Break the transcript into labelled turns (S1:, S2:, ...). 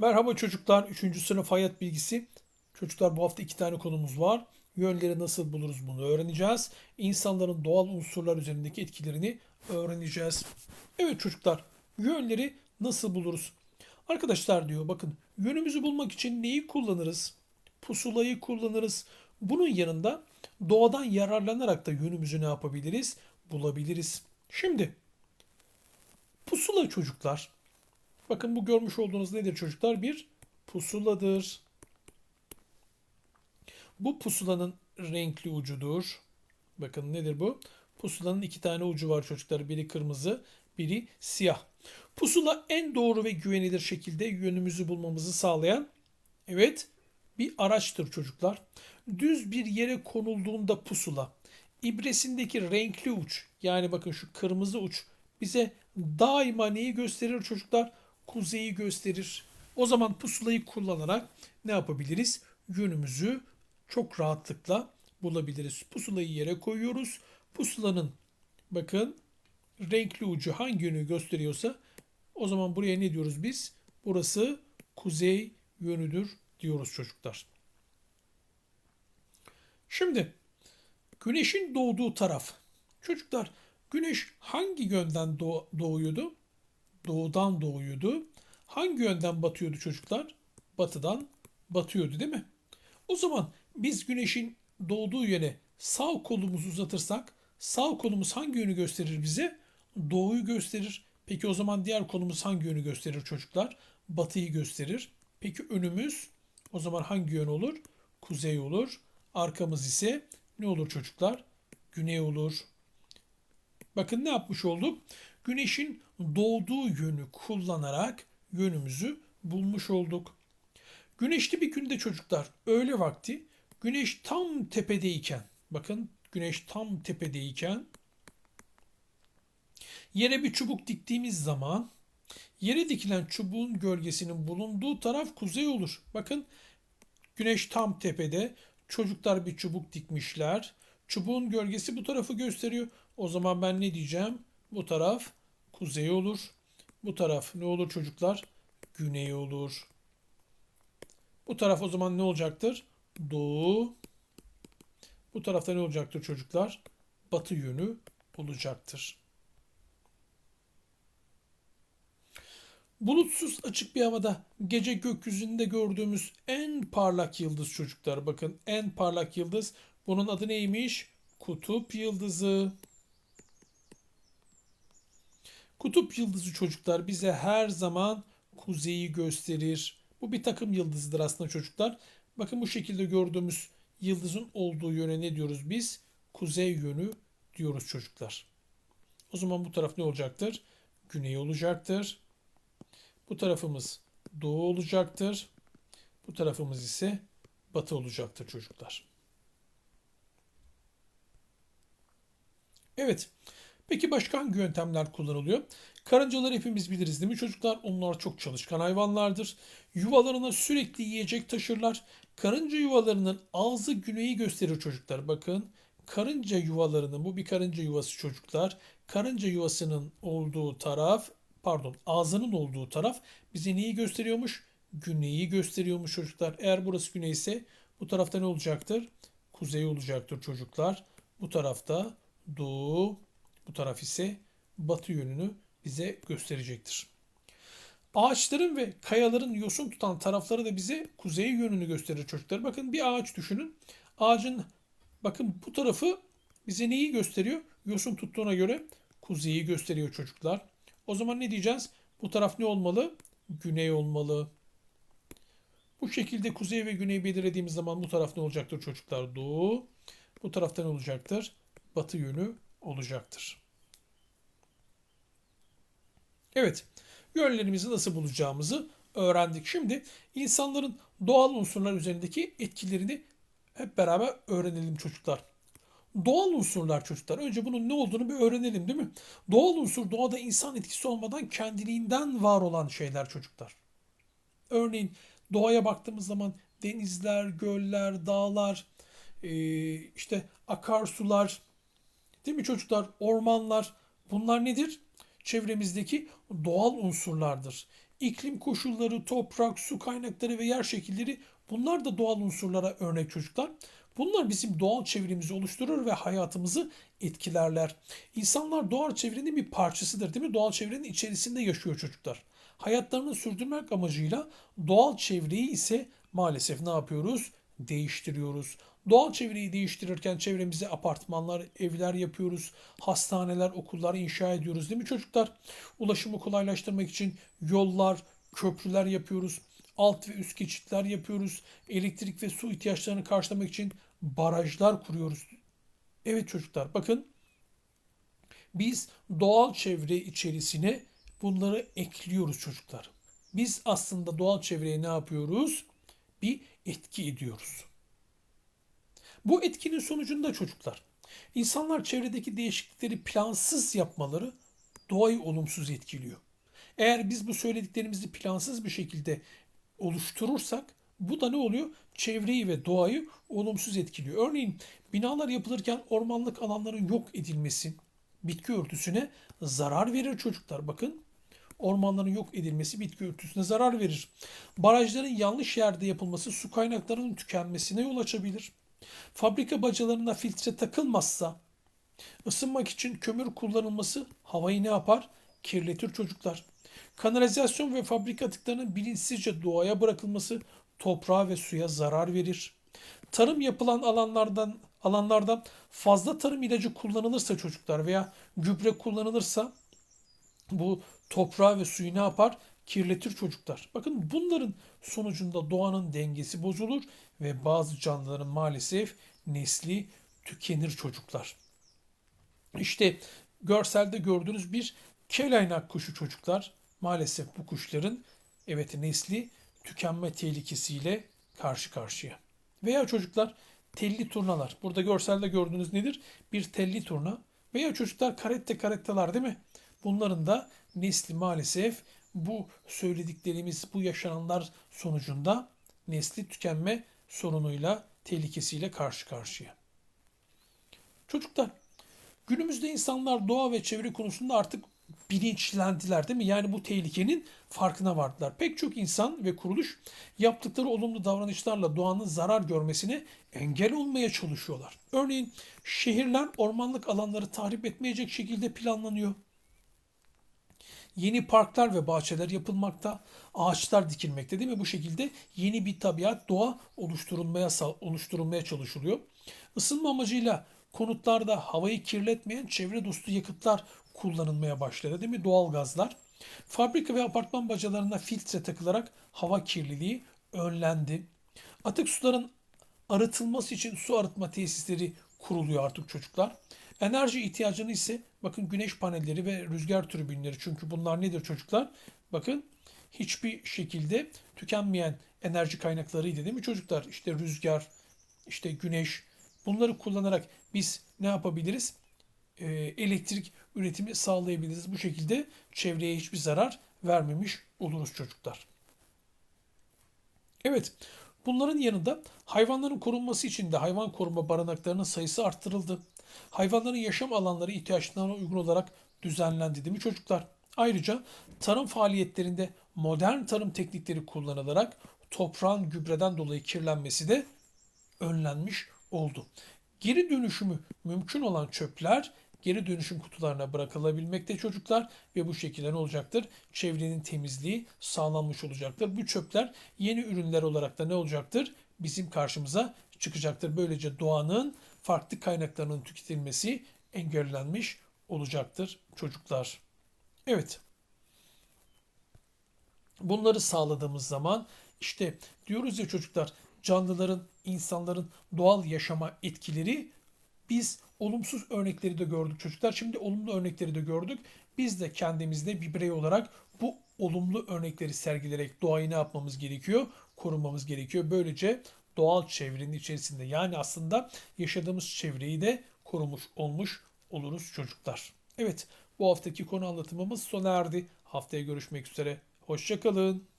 S1: Merhaba çocuklar. 3. sınıf hayat bilgisi. Çocuklar bu hafta iki tane konumuz var. Yönleri nasıl buluruz bunu öğreneceğiz. İnsanların doğal unsurlar üzerindeki etkilerini öğreneceğiz. Evet çocuklar, yönleri nasıl buluruz? Arkadaşlar diyor bakın yönümüzü bulmak için neyi kullanırız? Pusulayı kullanırız. Bunun yanında doğadan yararlanarak da yönümüzü ne yapabiliriz? Bulabiliriz. Şimdi pusula çocuklar Bakın bu görmüş olduğunuz nedir çocuklar? Bir pusuladır. Bu pusulanın renkli ucudur. Bakın nedir bu? Pusulanın iki tane ucu var çocuklar. Biri kırmızı, biri siyah. Pusula en doğru ve güvenilir şekilde yönümüzü bulmamızı sağlayan evet bir araçtır çocuklar. Düz bir yere konulduğunda pusula ibresindeki renkli uç yani bakın şu kırmızı uç bize daima neyi gösterir çocuklar? Kuzeyi gösterir. O zaman pusulayı kullanarak ne yapabiliriz? Yönümüzü çok rahatlıkla bulabiliriz. Pusulayı yere koyuyoruz. Pusulanın bakın renkli ucu hangi yönü gösteriyorsa o zaman buraya ne diyoruz biz? Burası kuzey yönüdür diyoruz çocuklar. Şimdi güneşin doğduğu taraf. Çocuklar güneş hangi yönden doğ doğuyordu? Doğudan doğuyordu. Hangi yönden batıyordu çocuklar? Batıdan batıyordu değil mi? O zaman biz güneşin doğduğu yöne sağ kolumuzu uzatırsak sağ kolumuz hangi yönü gösterir bize? Doğuyu gösterir. Peki o zaman diğer kolumuz hangi yönü gösterir çocuklar? Batıyı gösterir. Peki önümüz o zaman hangi yön olur? Kuzey olur. Arkamız ise ne olur çocuklar? Güney olur. Bakın ne yapmış olduk? güneşin doğduğu yönü kullanarak yönümüzü bulmuş olduk. Güneşli bir günde çocuklar öğle vakti güneş tam tepedeyken bakın güneş tam tepedeyken yere bir çubuk diktiğimiz zaman yere dikilen çubuğun gölgesinin bulunduğu taraf kuzey olur. Bakın güneş tam tepede çocuklar bir çubuk dikmişler. Çubuğun gölgesi bu tarafı gösteriyor. O zaman ben ne diyeceğim? Bu taraf kuzey olur. Bu taraf ne olur çocuklar? Güney olur. Bu taraf o zaman ne olacaktır? Doğu. Bu tarafta ne olacaktır çocuklar? Batı yönü olacaktır. Bulutsuz açık bir havada gece gökyüzünde gördüğümüz en parlak yıldız çocuklar. Bakın en parlak yıldız. Bunun adı neymiş? Kutup yıldızı. Kutup yıldızı çocuklar bize her zaman kuzeyi gösterir. Bu bir takım yıldızıdır aslında çocuklar. Bakın bu şekilde gördüğümüz yıldızın olduğu yöne ne diyoruz biz? Kuzey yönü diyoruz çocuklar. O zaman bu taraf ne olacaktır? Güney olacaktır. Bu tarafımız doğu olacaktır. Bu tarafımız ise batı olacaktır çocuklar. Evet. Peki başka hangi yöntemler kullanılıyor? Karıncalar hepimiz biliriz değil mi çocuklar? Onlar çok çalışkan hayvanlardır. Yuvalarına sürekli yiyecek taşırlar. Karınca yuvalarının ağzı güneyi gösterir çocuklar. Bakın karınca yuvalarının bu bir karınca yuvası çocuklar. Karınca yuvasının olduğu taraf pardon ağzının olduğu taraf bize neyi gösteriyormuş? Güneyi gösteriyormuş çocuklar. Eğer burası güney ise bu tarafta ne olacaktır? Kuzey olacaktır çocuklar. Bu tarafta doğu, bu taraf ise batı yönünü bize gösterecektir. Ağaçların ve kayaların yosun tutan tarafları da bize kuzey yönünü gösterir çocuklar. Bakın bir ağaç düşünün. Ağacın bakın bu tarafı bize neyi gösteriyor? Yosun tuttuğuna göre kuzeyi gösteriyor çocuklar. O zaman ne diyeceğiz? Bu taraf ne olmalı? Güney olmalı. Bu şekilde kuzey ve güney belirlediğimiz zaman bu taraf ne olacaktır çocuklar? Doğu. Bu tarafta ne olacaktır? Batı yönü olacaktır. Evet, yönlerimizi nasıl bulacağımızı öğrendik. Şimdi insanların doğal unsurlar üzerindeki etkilerini hep beraber öğrenelim çocuklar. Doğal unsurlar çocuklar. Önce bunun ne olduğunu bir öğrenelim değil mi? Doğal unsur doğada insan etkisi olmadan kendiliğinden var olan şeyler çocuklar. Örneğin doğaya baktığımız zaman denizler, göller, dağlar, işte akarsular, değil mi çocuklar? Ormanlar bunlar nedir? çevremizdeki doğal unsurlardır. iklim koşulları, toprak, su kaynakları ve yer şekilleri bunlar da doğal unsurlara örnek çocuklar. Bunlar bizim doğal çevremizi oluşturur ve hayatımızı etkilerler. İnsanlar doğal çevrenin bir parçasıdır değil mi? Doğal çevrenin içerisinde yaşıyor çocuklar. Hayatlarını sürdürmek amacıyla doğal çevreyi ise maalesef ne yapıyoruz? Değiştiriyoruz. Doğal çevreyi değiştirirken çevremize apartmanlar, evler yapıyoruz. Hastaneler, okullar inşa ediyoruz değil mi çocuklar? Ulaşımı kolaylaştırmak için yollar, köprüler yapıyoruz. Alt ve üst geçitler yapıyoruz. Elektrik ve su ihtiyaçlarını karşılamak için barajlar kuruyoruz. Evet çocuklar bakın biz doğal çevre içerisine bunları ekliyoruz çocuklar. Biz aslında doğal çevreye ne yapıyoruz? Bir etki ediyoruz. Bu etkinin sonucunda çocuklar, insanlar çevredeki değişiklikleri plansız yapmaları doğayı olumsuz etkiliyor. Eğer biz bu söylediklerimizi plansız bir şekilde oluşturursak bu da ne oluyor? Çevreyi ve doğayı olumsuz etkiliyor. Örneğin binalar yapılırken ormanlık alanların yok edilmesi bitki örtüsüne zarar verir çocuklar. Bakın ormanların yok edilmesi bitki örtüsüne zarar verir. Barajların yanlış yerde yapılması su kaynaklarının tükenmesine yol açabilir. Fabrika bacalarına filtre takılmazsa ısınmak için kömür kullanılması havayı ne yapar? Kirletir çocuklar. Kanalizasyon ve fabrika atıklarının bilinçsizce doğaya bırakılması toprağa ve suya zarar verir. Tarım yapılan alanlardan alanlardan fazla tarım ilacı kullanılırsa çocuklar veya gübre kullanılırsa bu toprağı ve suyu ne yapar? Kirletir çocuklar. Bakın bunların sonucunda doğanın dengesi bozulur ve bazı canlıların maalesef nesli tükenir çocuklar. İşte görselde gördüğünüz bir kelaynak kuşu çocuklar. Maalesef bu kuşların evet nesli tükenme tehlikesiyle karşı karşıya. Veya çocuklar telli turnalar. Burada görselde gördüğünüz nedir? Bir telli turna. Veya çocuklar karette karettalar değil mi? Bunların da nesli maalesef bu söylediklerimiz, bu yaşananlar sonucunda nesli tükenme sorunuyla, tehlikesiyle karşı karşıya. Çocuklar, günümüzde insanlar doğa ve çevre konusunda artık bilinçlendiler değil mi? Yani bu tehlikenin farkına vardılar. Pek çok insan ve kuruluş yaptıkları olumlu davranışlarla doğanın zarar görmesine engel olmaya çalışıyorlar. Örneğin şehirler ormanlık alanları tahrip etmeyecek şekilde planlanıyor. Yeni parklar ve bahçeler yapılmakta, ağaçlar dikilmekte değil mi? Bu şekilde yeni bir tabiat, doğa oluşturulmaya oluşturulmaya çalışılıyor. Isınma amacıyla konutlarda havayı kirletmeyen çevre dostu yakıtlar kullanılmaya başladı değil mi? Doğal gazlar. Fabrika ve apartman bacalarına filtre takılarak hava kirliliği önlendi. Atık suların arıtılması için su arıtma tesisleri kuruluyor artık çocuklar. Enerji ihtiyacını ise bakın güneş panelleri ve rüzgar türbinleri çünkü bunlar nedir çocuklar? Bakın hiçbir şekilde tükenmeyen enerji kaynaklarıydı değil mi çocuklar? İşte rüzgar, işte güneş bunları kullanarak biz ne yapabiliriz? Ee, elektrik üretimi sağlayabiliriz. Bu şekilde çevreye hiçbir zarar vermemiş oluruz çocuklar. Evet, bunların yanında hayvanların korunması için de hayvan koruma barınaklarının sayısı arttırıldı. Hayvanların yaşam alanları ihtiyaçlarına uygun olarak düzenlendi değil mi çocuklar? Ayrıca tarım faaliyetlerinde modern tarım teknikleri kullanılarak toprağın gübreden dolayı kirlenmesi de önlenmiş oldu. Geri dönüşümü mümkün olan çöpler geri dönüşüm kutularına bırakılabilmekte çocuklar ve bu şekilde ne olacaktır? Çevrenin temizliği sağlanmış olacaktır. Bu çöpler yeni ürünler olarak da ne olacaktır? Bizim karşımıza çıkacaktır. Böylece doğanın farklı kaynaklarının tüketilmesi engellenmiş olacaktır çocuklar. Evet. Bunları sağladığımız zaman işte diyoruz ya çocuklar canlıların, insanların doğal yaşama etkileri biz olumsuz örnekleri de gördük çocuklar. Şimdi olumlu örnekleri de gördük. Biz de kendimizde bir birey olarak bu olumlu örnekleri sergilerek doğayı ne yapmamız gerekiyor? Korumamız gerekiyor. Böylece doğal çevrenin içerisinde yani aslında yaşadığımız çevreyi de korumuş olmuş oluruz çocuklar. Evet bu haftaki konu anlatımımız sona erdi. Haftaya görüşmek üzere. Hoşçakalın.